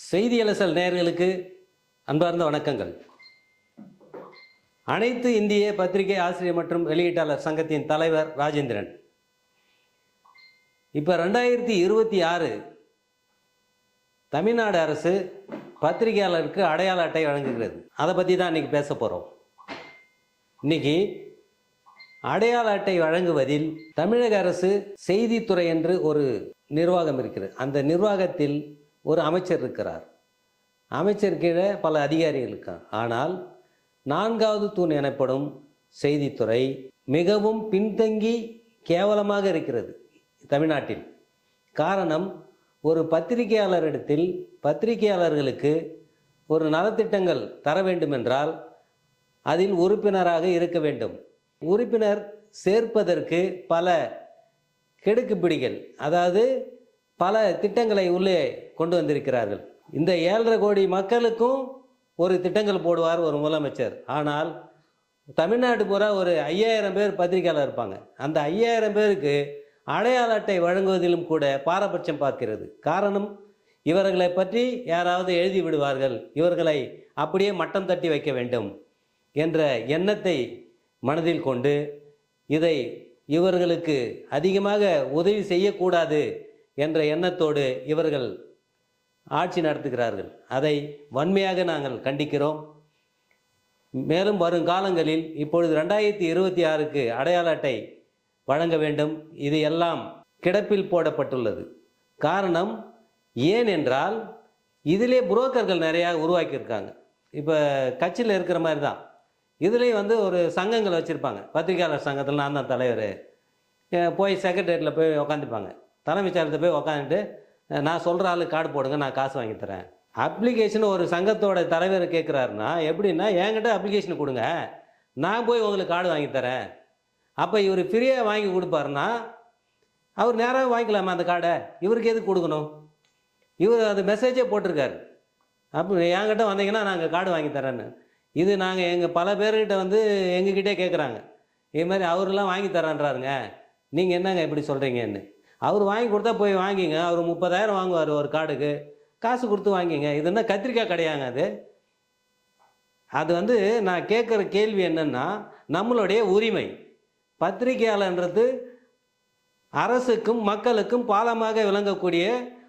செய்தி அலசல் அன்பார்ந்த வணக்கங்கள். அனைத்து இந்திய பத்திரிகை ஆசிரியர் மற்றும் வெளியீட்டாளர் சங்கத்தின் தலைவர் ராஜேந்திரன். இப்போ ரெண்டாயிரத்தி இருபத்தி ஆறு தமிழ்நாடு அரசு பத்திரிகையாளருக்கு அடையாள அட்டை வழங்குகிறது. அதை பற்றி தான் இன்றைக்கி பேச போகிறோம் இன்னைக்கு அடையாள அட்டை வழங்குவதில் தமிழக அரசு செய்தித்துறை என்று ஒரு நிர்வாகம் இருக்கிறது. அந்த நிர்வாகத்தில் ஒரு அமைச்சர் இருக்கிறார். அமைச்சர் கீழே பல அதிகாரிகள் இருக்காங்க. ஆனால் நான்காவது தூண் எனப்படும் செய்தித்துறை மிகவும் பின்தங்கி கேவலமாக இருக்கிறது தமிழ்நாட்டில். காரணம் ஒரு பத்திரிகையாளரிடத்தில் பத்திரிகையாளர்களுக்கு ஒரு நலத்திட்டங்கள் தர வேண்டுமென்றால் அதில் உறுப்பினராக இருக்க வேண்டும். உறுப்பினர் சேர்ப்பதற்கு பல கெடுக்குப்பிடிகள் அதாவது பல திட்டங்களை உள்ளே கொண்டு வந்திருக்கிறார்கள். இந்த ஏழரை கோடி மக்களுக்கும் ஒரு திட்டங்கள் போடுவார் ஒரு முதலமைச்சர். ஆனால் தமிழ்நாடு பூரா ஒரு ஐயாயிரம் பேர் பத்திரிகையாளர் இருப்பாங்க. அந்த ஐயாயிரம் பேருக்கு அடையாள அட்டை வழங்குவதிலும் கூட பாரபட்சம் பார்க்கிறது. காரணம் இவர்களை பற்றி யாராவது எழுதி விடுவார்கள். இவர்களை அப்படியே மட்டம் தட்டி வைக்க வேண்டும் என்ற எண்ணத்தை மனதில் கொண்டு இதை இவர்களுக்கு அதிகமாக உதவி செய்யக்கூடாது என்ற எண்ணத்தோடு இவர்கள் ஆட்சி நடத்துகிறார்கள். அதை வன்மையாக நாங்கள் கண்டிக்கிறோம். மேலும் வரும் காலங்களில் இப்பொழுது ரெண்டாயிரத்தி இருபத்தி ஆறுக்கு அடையாள அட்டை வழங்க வேண்டும். இது எல்லாம் கிடப்பில் போடப்பட்டுள்ளது. காரணம் ஏன் என்றால் இதிலே புரோக்கர்கள் நிறையா உருவாக்கியிருக்காங்க. இப்போ கட்சியில் இருக்கிற மாதிரி தான் இதுலேயும் வந்து ஒரு சங்கங்கள் வச்சுருப்பாங்க. பத்திரிகையாளர் சங்கத்தில் நான் தான் தலைவர். போய் செக்ரட்டரியேட்டில் போய் உக்காந்துப்பாங்க. தலைமைச் விசாரத்தை போய் உக்காந்துட்டு நான் சொல்கிற ஆளுக்கு கார்டு போடுங்க நான் காசு வாங்கி தரேன். அப்ளிகேஷன் ஒரு சங்கத்தோட தலைவர் கேட்குறாருன்னா எப்படின்னா என்கிட்ட அப்ளிகேஷன் கொடுங்க. நான் போய் உங்களுக்கு கார்டு வாங்கி தரேன். அப்போ இவர் ஃப்ரீயாக வாங்கி கொடுப்பாருன்னா அவர் நேராக வாங்கிக்கலாமா அந்த கார்டை? இவருக்கு எதுக்கு கொடுக்கணும்? இவர் அது மெசேஜே போட்டிருக்காரு. அப்போ என்கிட்ட வந்தீங்கன்னா நாங்கள் கார்டு வாங்கி தரேன்னு. இது நாங்கள் எங்கள் பல பேர்கிட்ட வந்து எங்ககிட்டே கேட்குறாங்க இது மாதிரி அவரெல்லாம் வாங்கி தரேன்றாருங்க. நீங்கள் என்னங்க இப்படி சொல்கிறீங்கன்னு அவர் வாங்கி கொடுத்தா போய் வாங்கிங்க. அவர் முப்பதாயிரம் வாங்குவார் ஒரு கார்டுக்கு. காசு கொடுத்து வாங்கிங்க. இது என்ன கத்திரிக்காய் கிடையாங்க அது? அது வந்து நான் கேட்குற கேள்வி என்னென்னா நம்மளுடைய உரிமை. பத்திரிகையாளன்றது அரசுக்கும் மக்களுக்கும் பாலமாக விளங்கக்கூடிய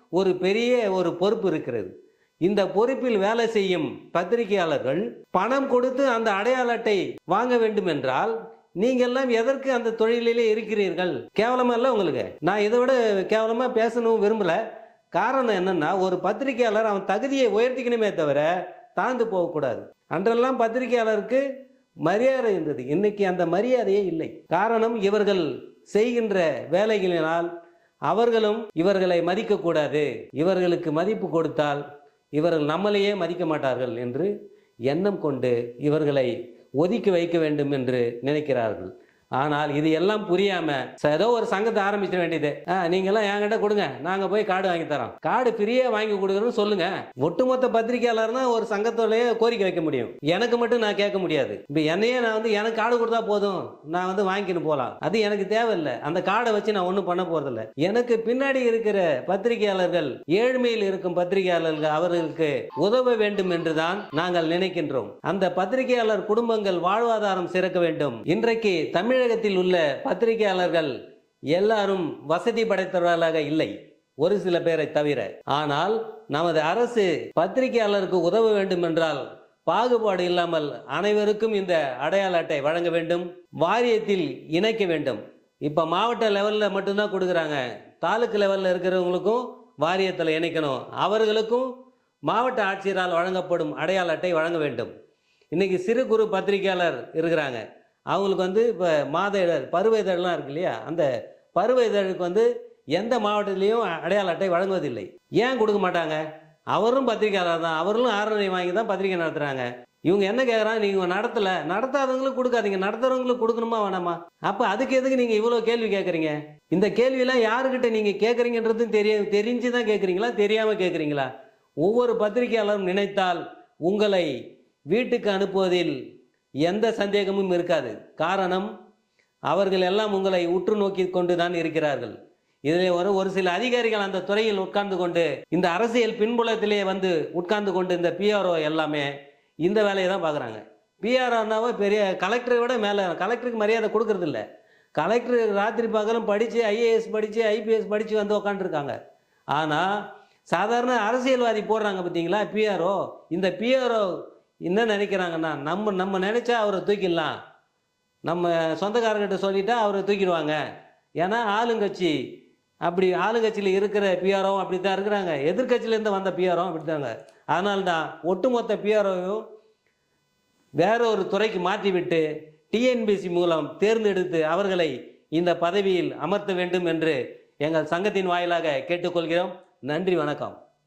ஒரு பெரிய ஒரு பொறுப்பு இருக்கிறது. இந்த பொறுப்பில் வேலை செய்யும் பத்திரிகையாளர்கள் பணம் கொடுத்து அந்த அடையாள அட்டை வாங்க வேண்டும் என்றால் நீங்கெல்லாம் எதற்கு அந்த தொழிலிலே இருக்கிறீர்கள்? கேவலமா இல்லை உங்களுக்கு. நான் இதை விட கேவலமா பேசணும் விரும்பல. காரணம் என்னன்னா ஒரு பத்திரிகையாளர் அவன் தகுதியை உயர்த்திக்கணுமே தவிர தாழ்ந்து போகக்கூடாது. அன்றெல்லாம் பத்திரிகையாளருக்கு மரியாதை இருந்தது. இன்னைக்கு அந்த மரியாதையே இல்லை. காரணம் இவர்கள் செய்கின்ற வேலைகளினால் அவர்களும் இவர்களை மதிக்கக்கூடாது. இவர்களுக்கு மதிப்பு கொடுத்தால் இவர்கள் நம்மளையே மதிக்க மாட்டார்கள் என்று எண்ணம் கொண்டு இவர்களை ஒதுக்கி வைக்க வேண்டும் என்று நினைக்கிறார்கள். ஆனால் இது எல்லாம் புரியாம ஏதோ ஒரு சங்கத்தை ஆரம்பிச்சிட வேண்டியது. ஆ, நீங்கெல்லாம் என்கிட்ட கொடுங்க. நாங்க போய் கார்டு வாங்கி தரோம். கார்டு ஃப்ரீயா வாங்கி கொடுக்குறோன்னு சொல்லுங்க. ஒட்டுமொத்த பத்திரிகையாளர் ஒரு சங்கத்தோடய கோரிக்கை வைக்க முடியும். எனக்கு மட்டும் நான் கேட்க முடியாது. இப்போ என்னையே நான் வந்து எனக்கு கார்டு கொடுத்தா போதும். நான் வந்து வாங்கிக்கின்னு போகலாம் அது எனக்கு தேவையில்லை. அந்த கார்டை வச்சு நான் ஒன்றும் பண்ண போறதில்ல. எனக்கு பின்னாடி இருக்கிற பத்திரிகையாளர்கள் ஏழ்மையில் இருக்கும் பத்திரிகையாளர்கள் அவர்களுக்கு உதவ வேண்டும் என்றுதான் நாங்கள் நினைக்கின்றோம். அந்த பத்திரிகையாளர் குடும்பங்கள் வாழ்வாதாரம் சிறக்க வேண்டும். இன்றைக்கு தமிழகத்தில் உள்ள பத்திரிகையாளர்கள் எல்லாரும் வசதி படைத்தவர்களாக இல்லை ஒரு சில பேரை தவிர. ஆனால் நமது அரசு பத்திரிகையாளருக்கு உதவ வேண்டும் என்றால் பாகுபாடு இல்லாமல் அனைவருக்கும் இந்த அடையாள அட்டை வழங்க வேண்டும் வாரியத்தில் இணைக்க வேண்டும். இப்போ மாவட்ட லெவலில் மட்டும்தான் கொடுக்குறாங்க. தாலுக்கு லெவலில் இருக்கிறவங்களுக்கும் வாரியத்தில் இணைக்கணும். அவர்களுக்கும் மாவட்ட ஆட்சியரால் வழங்கப்படும் அடையாள அட்டை வழங்க வேண்டும். இன்னைக்கு சிறு குறு பத்திரிகையாளர் இருக்கிறாங்க. அவங்களுக்கு வந்து இப்போ மாத இதழ் பருவ இதழ்லாம் இருக்கு இல்லையா? அந்த பருவ இதழுக்கு வந்து எந்த மாவட்டத்திலையும் அடையாள அட்டை வழங்குவதில்லை. ஏன் கொடுக்க மாட்டாங்க? அவரும் பத்திரிக்கையாளர் தான். அவர்களும் ஆரணை வாங்கி தான் பத்திரிக்கை நடத்துகிறாங்க இவங்க என்ன கேட்குறாங்க நீங்கள் நடத்தலை. நடத்தாதவங்களுக்கு கொடுக்காதீங்க. நடத்துறவங்களுக்கு கொடுக்கணுமா வேணாமா? அப்போ அதுக்கு எதுக்கு நீங்கள் இவ்வளோ கேள்வி கேட்குறீங்க இந்த கேள்வியெல்லாம் யாருக்கிட்ட நீங்கள் கேட்குறீங்கன்றதும் தெரிய தெரிஞ்சு தான் கேட்குறீங்களா தெரியாமல் கேட்குறீங்களா ஒவ்வொரு பத்திரிகையாளரும் நினைத்தால் உங்களை வீட்டுக்கு அனுப்புவதில் எந்த சந்தேகமும் இருக்காது. காரணம் அவர்கள் எல்லாம் உங்களை உற்று நோக்கி கொண்டு தான் இருக்கிறார்கள். இதில் ஒரு ஒரு சில அதிகாரிகள் அந்த துறையில் உட்கார்ந்து கொண்டு இந்த அரசியல் பின்புலத்திலே வந்து உட்கார்ந்து கொண்டு இந்த பிஆர்ஓ எல்லாமே இந்த வேலையை தான் பார்க்குறாங்க. பிஆர்ஓனாவே பெரிய கலெக்டரை விட மேலே கலெக்டருக்கு மரியாதை கொடுக்கறது இல்ல கலெக்டர் ராத்திரி பகலும் படித்து ஐஏஎஸ் படித்து ஐபிஎஸ் படித்து வந்து உக்காண்டிருக்காங்க ஆனால் சாதாரண அரசியல்வாதி போடுறாங்க பார்த்தீங்களா பிஆர்ஓ இந்த பிஆர்ஓ என்ன நினைக்கிறாங்கன்னா நம்ம நம்ம நினச்சா அவரை தூக்கிடலாம். நம்ம சொந்தக்காரர்கிட்ட சொல்லிட்டா அவரை தூக்கிடுவாங்க. ஏன்னா ஆளுங்கட்சி அப்படி ஆளுங்கட்சியில் இருக்கிற பிஆர்ஓ அப்படி தான் இருக்கிறாங்க. எதிர்கட்சியிலேருந்து வந்த பிஆர்ஓ அப்படி தாங்க அதனால்தான் ஒட்டுமொத்த பிஆர்ஓவும் வேற ஒரு துறைக்கு மாற்றிவிட்டு டிஎன்பிசி மூலம் தேர்ந்தெடுத்து அவர்களை இந்த பதவியில் அமர்த்த வேண்டும் என்று எங்கள் சங்கத்தின் வாயிலாக கேட்டுக்கொள்கிறோம். நன்றி வணக்கம்.